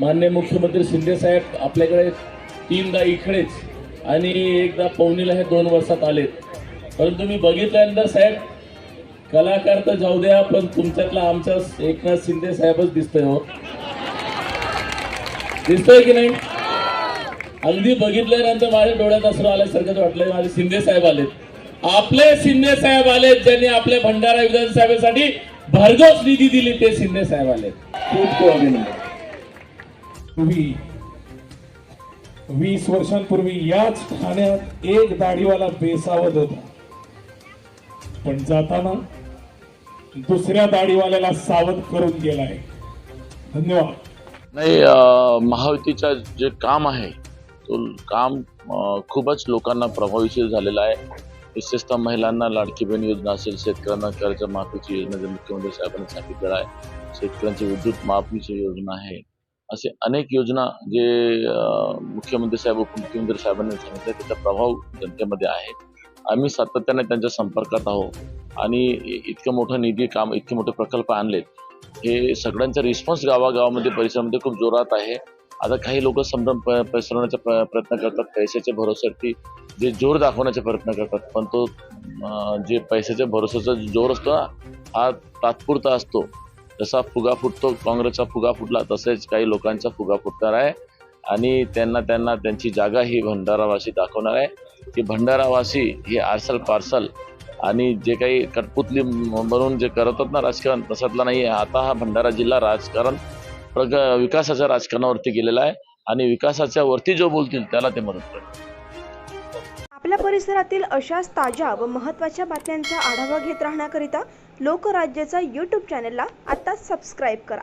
मान्य मुख्यमंत्री शिंदे साहेब आपल्याकडे तीनदा इकडेच आणि एकदा पवनीला हे दोन वर्षात आलेत. परंतु मी बघितल्यानंतर साहेब कलाकार तर जाऊ द्या पण तुमच्यातला आमच्या एकनाथ शिंदे साहेबच दिसतोय हो. दिसतोय की नाही? अगदी बघितल्यानंतर माझ्या डोळ्यात असं आल्यासारखंच वाटलंय माझे शिंदे साहेब आलेत. आपले शिंदे साहेब आलेत ज्यांनी आपल्या भंडारा विधानसभेसाठी भरघोस निधी दिली ते शिंदे साहेब आलेत. खूप खूप अभिनंदन. पूर्वी वीस वर्षांपूर्वी याच ठाण्यात एक दाढीवाला बेसावत होता. पण जाताना दुसऱ्या दाढीवाल्याला सावध करून गेलाय धन्यवाद. नाही महायुतीचा जे काम आहे तो काम खूपच लोकांना प्रभावशील झालेला आहे. विशेषतः महिलांना लाडकी बहीण योजना असेल शेतकऱ्यांना कर्जमाफीची योजना जे मुख्यमंत्री साहेबांनी सांगितलेलं आहे शेतकऱ्यांची विद्युत माफीची योजना आहे असे अनेक योजना जे मुख्यमंत्री साहेब उपमुख्यमंत्री साहेबांनी सांगितले त्याचा प्रभाव जनतेमध्ये आहे. आम्ही सातत्याने त्यांच्या संपर्कात आहोत. आणि इतकं मोठं निधी काम इतके मोठे प्रकल्प आणलेत. हे सगळ्यांचा रिस्पॉन्स गावागावामध्ये परिसरामध्ये खूप जोरात आहे. आता काही लोक संभ्रम प- पसरवण्याचा प- प्रयत्न करतात. पैशाच्या भरोश्यावरती जे जोर दाखवण्याचा प्रयत्न करतात. पण तो जे पैशाच्या भरोश्याचा जोर असतो हा तात्पुरता असतो. जसा फुगा फुटतो काँग्रेसचा फुगा फुटला तसेच काही लोकांचा फुगा फुटणार आहे. आणि त्यांना त्यांना त्यांची जागा ही भंडारावासी दाखवणार आहे. की भंडारावासी हे आर्सल पार्सल आणि जे काही कठपुतली बनवून जे करतात ना राजकारण तसातला नाही आहे आता हा भंडारा जिल्हा राजकारण प्रग विकासाच्या राजकारणावरती गेलेला आहे. आणि विकासाच्या वरती जो बोलतील त्याला ते मदत करतील. आपल्या परिसरातील अशाच ताज्या व महत्त्वाच्या बातम्यांचा आढावा घेत राहण्याकरिता लोकराज्याचा यूट्यूब चॅनलला आत्ताच सबस्क्राईब करा.